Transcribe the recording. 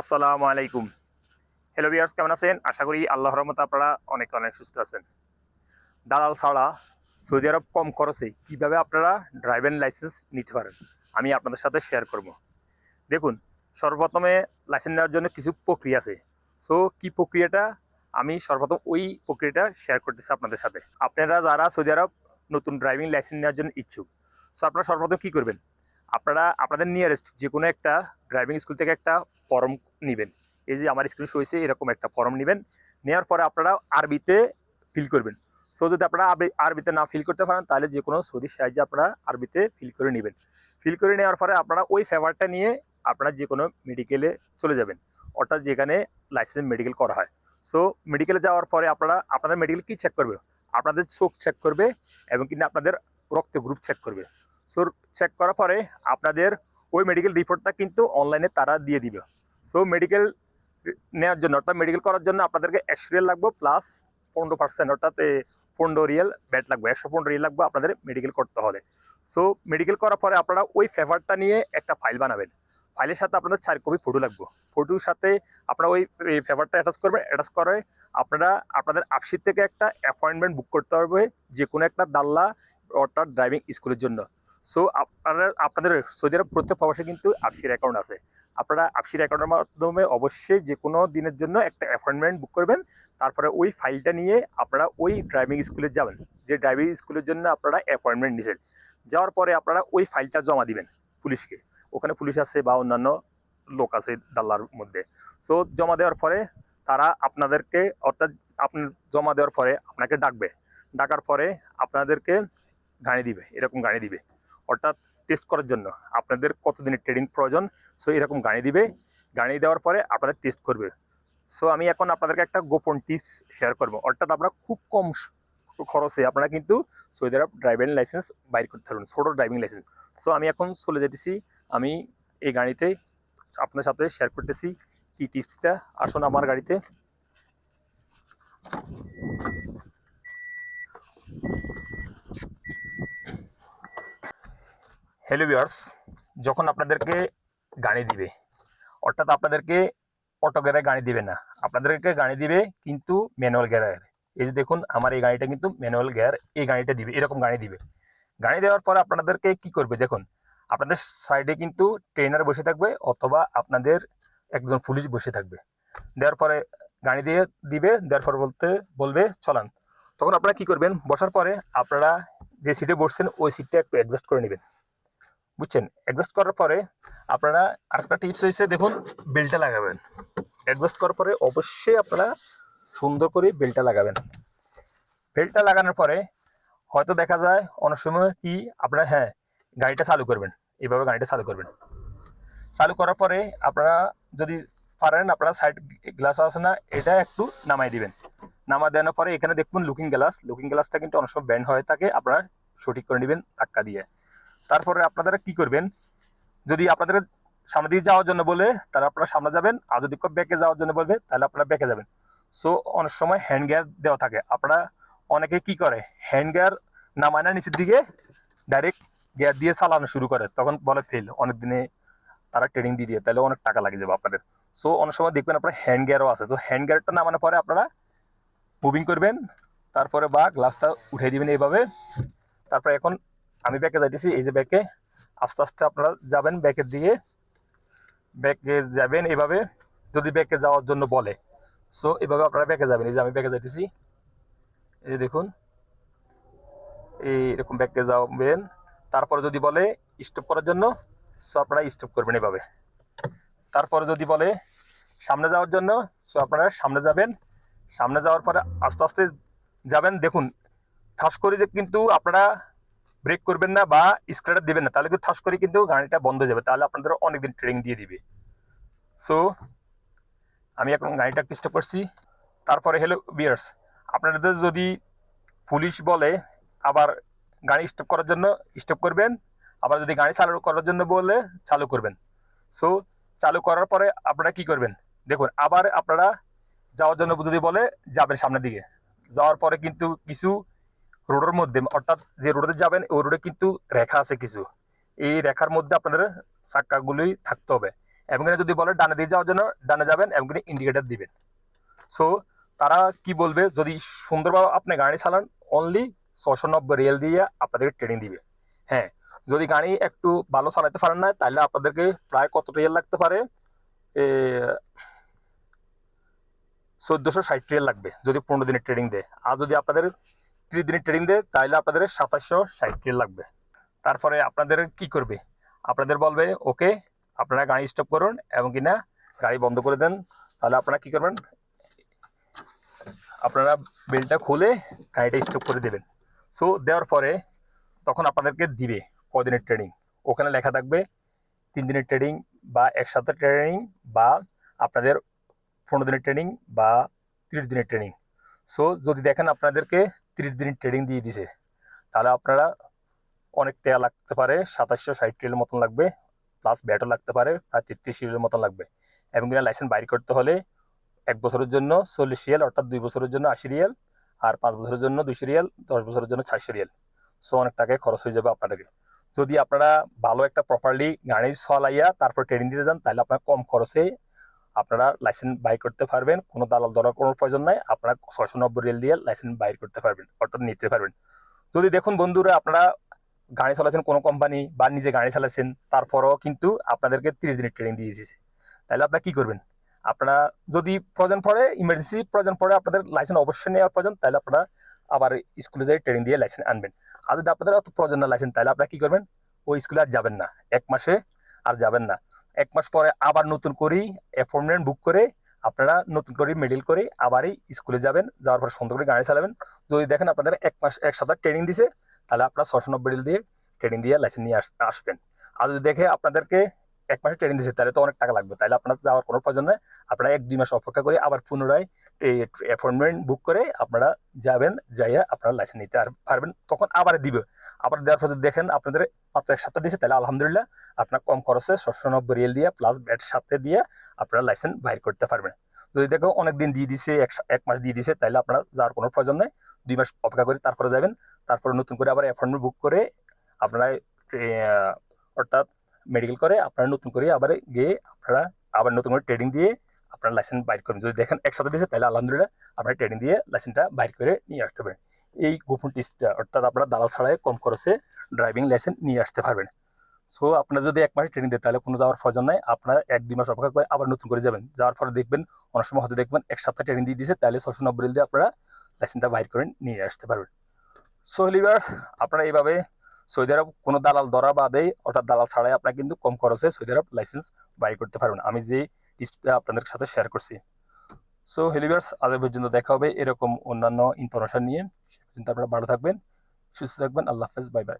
আসসালামু আলাইকুম। হ্যালো বিয়ার্স কেমন আছেন? আশা করি আল্লাহ রহমতে আপনারা অনেক অনেক সুস্থ আছেন। দালাল ছাড়া সৌদি আরব কম খরচে কীভাবে আপনারা ড্রাইভিং লাইসেন্স নিতে পারেন? আমি আপনাদের সাথে শেয়ার করব। দেখুন, সর্বপ্রথমে লাইসেন্স নেওয়ার জন্য কিছু প্রক্রিয়া আছে। সো কি প্রক্রিয়াটা? আমি সর্বপ্রথম ওই প্রক্রিয়াটা শেয়ার করতেছি আপনাদের সাথে। আপনারা যারা সৌদি আরব নতুন ড্রাইভিং লাইসেন্স নেওয়ার জন্য ইচ্ছুক সো আপনারা সর্বপ্রথম কী করবেন? আপনারা, আপনাদের নিয়ারেস্ট যে কোনো একটা ড্রাইভিং স্কুল থেকে একটা ফর্ম নেবেন। এই যে আমার স্ক্রিন হয়েছে, এরকম একটা ফর্ম নেবেন। নেওয়ার পরে আপনারা আরবিতে ফিল করবেন। সো যদি আপনারা আরবি- আরবিতে না ফিল করতে পারেন, তাহলে যে কোনো সৌদি সাহায্যে আপনারা আরবিতে ফিল করে নেবেন। ফিল করে নেওয়ার পরে আপনারা ওই ফেভারটা নিয়ে আপনারা যে কোনো মেডিকেলে চলে যাবেন। অর্থাৎ যেখানে লাইসেন্স মেডিকেল করা হয়। সো মেডিকেলে যাওয়ার পরে আপনারা, আপনাদের মেডিকেল কি চেক করবে? আপনাদের চোখ চেক করবে এবং কিনা আপনাদের রক্ত গ্রুপ চেক করবে। সো চেক করার পরে আপনাদের ওই মেডিকেল রিপোর্টটা কিন্তু অনলাইনে তারা দিয়ে দিবে। সো মেডিকেল নেওয়ার জন্য অর্থাৎ মেডিকেল করার জন্য আপনাদেরকে একশো রিয়াল লাগবে প্লাস পনেরো পার্সেন্ট অর্থাৎ পনেরো রিয়াল ব্যাট লাগবে। একশো পনেরো রিয়াল লাগবে আপনাদের মেডিকেল করতে হলে। সো মেডিকেল করার পরে আপনারা ওই ফেভারটা নিয়ে একটা ফাইল বানাবেন। ফাইলের সাথে আপনাদের চার কপি ফটো লাগবে। ফটোর সাথে আপনারা ওই ফেভারটা অ্যাটাচ করবেন। অ্যাটাচ করে আপনারা, আপনাদের আপসির থেকে একটা অ্যাপয়েন্টমেন্ট বুক করতে হবে যে কোনো একটা দাল্লা অর্থাৎ ড্রাইভিং স্কুলের জন্য। সো আপনারা, আপনাদের সৌদি আরব প্রত্যেক প্রবাসে কিন্তু আপসির অ্যাকাউন্ট আছে। আপনারা আপসির অ্যাকাউন্টের মাধ্যমে অবশ্যই যে কোনো দিনের জন্য একটা অ্যাপয়েন্টমেন্ট বুক করবেন। তারপরে ওই ফাইলটা নিয়ে আপনারা ওই ড্রাইভিং স্কুলে যাবেন। যে ড্রাইভিং স্কুলের জন্য আপনারা অ্যাপয়েন্টমেন্ট নিয়েছেন যাওয়ার পরে আপনারা ওই ফাইলটা জমা দিবেন পুলিশকে। ওখানে পুলিশ আছে বা অন্যান্য লোক আছে দাল্লার মধ্যে। সো জমা দেওয়ার পরে তারা আপনাদেরকে, অর্থাৎ আপনি জমা দেওয়ার পরে আপনাকে ডাকবে। ডাকার পরে আপনাদেরকে গাড়ি দিবে। এরকম গাড়ি দিবে। অর্থাৎ টেস্ট করার জন্য। আপনাদের কতদিনের ট্রেনিং প্রয়োজন? সো এরকম গাড়ি দিবে। গাড়ি দেওয়ার পরে আপনারা টেস্ট করবে। সো আমি এখন আপনাদেরকে একটা গোপন টিপস শেয়ার করব। অর্থাৎ আপনারা খুব কম খরচে আপনারা কিন্তু সৌদি ড্রাইভিং লাইসেন্স বাইর করতে পারবেন, ছোটো ড্রাইভিং লাইসেন্স সো আমি এখন চলে যেতেছি। আমি এই গাড়িতে আপনার সাথে শেয়ার করতেছি কি টিপসটা আসুন আমার গাড়িতে। হ্যালো ভিউয়ার্স যখন আপনাদেরকে গাড়ি দিবে, অর্থাৎ আপনাদেরকে অটো গেয়ারে গাড়ি দিবে না, আপনাদেরকে গাড়ি দিবে কিন্তু ম্যানুয়াল গিয়ার এই যে দেখুন, আমার এই গাড়িটা কিন্তু ম্যানুয়াল গিয়ার এই গাড়িটা দিবে, এরকম গাড়ি দিবে। গাড়ি দেওয়ার পর আপনাদেরকে কি করবে, দেখুন, আপনাদের সাইডে কিন্তু ট্রেনার বসে থাকবে অথবা আপনাদের একজন পুলিশ বসে থাকবে। দেওয়ার পরে গাড়ি দিয়ে দিবে, দেওয়ার পর বলতে, বলবে, চলান। তখন আপনারা কি করবেন, বসার পরে আপনারা যে সিটে বসছেন, ওই সিটটা একটু অ্যাডজাস্ট করে নেবেন। বুঝছেন? অ্যাডজাস্ট করার পরে আপনারা আরেকটা টিপস হয়েছে দেখুন বেল্টটা লাগাবেন। অ্যাডজাস্ট করার পরে অবশ্যই আপনারা সুন্দর করে বেল্টটা লাগাবেন। বেল্টটা লাগানোর পরে হয়তো দেখা যায় অনেক সময় কি আপনারা হ্যাঁ গাড়িটা চালু করবেন। এইভাবে গাড়িটা চালু করবেন। চালু করার পরে আপনারা যদি পারেন, আপনারা সাইড গ্লাস আছে না, এটা একটু নামাই দিবেন। নামা দেওয়ার পরে এখানে দেখবেন লুকিং গ্লাস লুকিং গ্লাসটা কিন্তু অনেক সময় ব্যান্ড হয়ে থাকে, আপনারা সঠিক করে নেবেন, ধাক্কা দিয়ে। তারপরে আপনারা কি করবেন? যদি আপনাদের সামনে দিয়ে যাওয়ার জন্য বলে, তাহলে আপনারা সামনে যাবেন। আর যদি ব্যাকে যাওয়ার জন্য বলবে, তাহলে আপনারা ব্যাকে যাবেন। সো অনেক সময় হ্যান্ড গিয়ার দেওয়া থাকে। আপনারা অনেকে কি করে? হ্যান্ড গিয়ার নামায় না নিচের দিকে ডাইরেক্ট গিয়ার দিয়ে চালানো শুরু করে। তখন বলে ফেল অনেক দিনে তারা ট্রেনিং দিয়ে দিয়ে। তাহলে অনেক টাকা লাগে যাবে আপনাদের। সো অনেক সময় দেখবেন আপনার হ্যান্ড গিয়ারও আছে। তো হ্যান্ড গিয়ারটা নামানোর পরে আপনারা মুভিং করবেন। তারপরে বা গ্লাসটা উঠে দিবেন এইভাবে। তারপরে এখন আমি ব্যাকে যাইতেছি, এই যে ব্যাকে। আস্তে আস্তে আপনারা যাবেন ব্যাকের দিকে ব্যাকে যাবেন এভাবে, যদি ব্যাকে যাওয়ার জন্য বলে। সো এভাবে আপনারা ব্যাকে যাবেন। এই যে আমি ব্যাকে যাইতেছি। এই যে দেখুন। এই এরকম ব্যাকে যাবেন। তারপরে যদি বলে স্টপ করার জন্য সো আপনারা স্টপ করবেন এভাবে। তারপরে যদি বলে সামনে যাওয়ার জন্য সো আপনারা সামনে যাবেন। সামনে যাওয়ার পরে আস্তে আস্তে যাবেন। দেখুন, ঠাস করে যে কিন্তু আপনারা ব্রেক করবেন না বা স্ক্রেটার দিবেন না। তাহলে কিন্তু ঠাস করে কিন্তু গাড়িটা বন্ধ হয়ে যাবে। তাহলে আপনাদের অনেকদিন ট্রেনিং দিয়ে দিবে। সো আমি এখন গাড়িটা একটু করছি। তারপরে হলো বিয়ার্স আপনাদের যদি পুলিশ বলে আবার গাড়ি স্টপ করার জন্য স্টপ করবেন, আবার যদি গাড়ি চালু করার জন্য বলে চালু করবেন। সো চালু করার পরে আপনারা কি করবেন? দেখুন, আবার আপনারা যাওয়ার জন্য যদি বলে যাবেন সামনের দিকে। যাওয়ার পরে কিন্তু কিছু রোডের মধ্যে, অর্থাৎ যে রোডে যাবেন, ওই রোডে কিন্তু রেখা আছে কিছু। এই রেখার মধ্যে আপনাদের চাক্কাগুলোই থাকতে হবে। এবং যদি বলে ডানে দিয়ে যাওয়ার জন্য, ডানে যাবেন এবং ইন্ডিকেটার দিবেন। সো তারা কি বলবে? যদি সুন্দরভাবে আপনি গাড়ি চালান অনলি ছশো নব্বই রিয়েল দিয়ে আপনাদেরকে ট্রেনিং দিবে। হ্যাঁ যদি গাড়ি একটু ভালো চালাতে পারেন না, তাহলে আপনাদেরকে প্রায় কত রিয়েল লাগতে পারে? চোদ্দোশো ষাট রিয়েল লাগবে যদি পনেরো দিনের ট্রেনিং দেয়। আর যদি আপনাদের ত্রিশ দিনের ট্রেনিং দেয় তাহলে আপনাদের সাতাশশো ষাট লাগবে। তারপরে আপনাদের কি করবে? আপনাদের বলবে, ওকে, আপনারা গাড়ি স্টপ করুন এবং কিনা গাড়ি বন্ধ করে দেন। তাহলে আপনারা কি করবেন? আপনারা বেলটা খুলে গাড়িটা স্টপ করে দেবেন। সো দেওয়ার পরে তখন আপনাদেরকে দিবে কদিনের ট্রেনিং ওখানে লেখা থাকবে, তিন দিনের ট্রেনিং বা এক সপ্তাহ ট্রেনিং বা আপনাদের পনেরো দিনের ট্রেনিং বা তিরিশ দিনের ট্রেনিং সো যদি দেখেন আপনাদেরকে তিরিশ দিন ট্রেনিং দিয়ে দিছে। তাহলে আপনারা অনেক টাকা লাগতে পারে, সাতাশশো ষাট রিয়েল মতন লাগবে প্লাস ব্যাটও লাগতে পারে, প্রায় তেত্রিশ রিয়েলের মতন লাগবে। এবং কিনা লাইসেন্স বাইর করতে হলে এক বছরের জন্য চল্লিশ রিয়াল, অর্থাৎ দুই বছরের জন্য আশি রিয়াল আর পাঁচ বছরের জন্য দুইশো রিয়াল, দশ বছরের জন্য চারশো রিয়াল। সো অনেক টাকায় খরচ হয়ে যাবে আপনাদেরকে। যদি আপনারা ভালো একটা প্রপারলি গাড়ি চলাইয়া তারপর ট্রেনিং দিতে যান, তাহলে আপনার কম খরচে আপনারা লাইসেন্স বাই করতে পারবেন, কোনো দালাল ধরার কোনো প্রয়োজন নাই, আপনারা ছয়শো নব্বই রিয়াল দিয়ে লাইসেন্স বাইর করতে পারবেন, অর্থাৎ নিতে পারবেন। যদি দেখুন বন্ধুরা, আপনারা গাড়ি চালাচ্ছেন কোনো কোম্পানি বা নিজে গাড়ি চালাচ্ছেন, তারপরও কিন্তু আপনাদেরকে তিরিশ দিনের ট্রেনিং দিয়ে দিয়েছে। তাহলে আপনারা কী করবেন? আপনারা যদি প্রয়োজন পড়ে ইমার্জেন্সি প্রয়োজন পড়ে, আপনাদের লাইসেন্স অবশ্যই নেওয়ার প্রয়োজন, তাহলে আপনারা আবার স্কুলে যাই ট্রেনিং দিয়ে লাইসেন্স আনবেন। আর যদি আপনাদের অত প্রয়োজন না লাইসেন্স তাহলে আপনারা কী করবেন? ওই স্কুলে আর যাবেন না, এক মাসে আর যাবেন না। এক মাস পরে আবার নতুন করেই অ্যাপয়েন্টমেন্ট বুক করে আপনারা নতুন করে মেডিকেল করে আবারই স্কুলে যাবেন, যাওয়ার পর সুন্দর করে গাড়ি চালাবেন। যদি দেখেন আপনাদের এক মাস, এক সপ্তাহ ট্রেনিং দিছে, তাহলে আপনারা ছশো নব্বই দিয়ে ট্রেনিং দিয়ে লাইসেন্স নিয়ে আস- আসবেন। আর যদি দেখে আপনাদেরকে এক মাসে ট্রেনিং দিচ্ছে তাহলে তো অনেক টাকা লাগবে। তাহলে আপনার যাওয়ার কোনো প্রয়োজন নেই। আপনারা এক, দুই মাস অপেক্ষা করে আবার পুনরায় অ্যাপয়েন্টমেন্ট বুক করে আপনারা যাবেন, যাইয়া আপনারা লাইসেন্স নিতে পারবেন, তখন আবার দিবে। আবার দেওয়ার পর যদি দেখেন আপনাদের মাত্র এক সপ্তাহ দিয়েছে, তাহলে আলহামদুলিল্লাহ আপনার কম খরচে ছশো নব্বই রিয়েল দিয়ে প্লাস ব্যাট সাথে দিয়ে আপনারা লাইসেন্স বাইর করতে পারবেন। যদি দেখো অনেক দিন দিয়ে দিছে, এক মাস দিয়ে দিছে, তাহলে আপনার যাওয়ার কোনো প্রয়োজন নেই। দুই মাস অপেক্ষা করে তারপরে যাবেন। তারপরে নতুন করে আবার অ্যাপয়েন্টমেন্ট বুক করে আপনারা অর্থাৎ মেডিকেল করে আপনারা নতুন করে আবার গিয়ে আপনারা আবার নতুন করে ট্রেডিং দিয়ে আপনার লাইসেন্স বাইর করবেন। যদি দেখেন একসাথে দিয়েছে, তাহলে আলহামদুলিল্লাহ আপনার ট্রেডিং দিয়ে লাইসেন্সটা বাইর করে নিয়ে আসতে পারেন এই গোপন টিপসটা অর্থাৎ আপনারা দালাল ছাড়াই কম খরচে ড্রাইভিং লাইসেন্স নিয়ে আসতে পারবেন। সো আপনারা যদি এক মাস ট্রেনিং দেয় তাহলে কোনো যাওয়ার প্রয়োজন নাই। আপনারা এক দুই মাস অপেক্ষা করে আবার নতুন করে যাবেন। যাওয়ার পরে দেখবেন, অনেক সময় হয়তো দেখবেন এক সপ্তাহ ট্রেনিং দিয়ে দিয়েছে তাহলে ছশো নব্বই দিয়ে আপনারা লাইসেন্সটা বাইর করে নিয়ে আসতে পারবেন। সো লিভার আপনারা এইভাবে সৌদি আরব কোনো দালাল ধরা বাদে অর্থাৎ দালাল ছাড়াই আপনারা কিন্তু কম খরচে সৌদি আরব লাইসেন্স বাই করতে পারবেন। আমি যে টিপসটা আপনাদের সাথে শেয়ার করছি সো হেলিভার্স আজ পর্যন্ত দেখা হবে এরকম অন্যান্য ইনফরমেশন নিয়ে। সে আপনারা ভালো থাকবেন, সুস্থ থাকবেন, আল্লাহ হাফেজ বাই বাই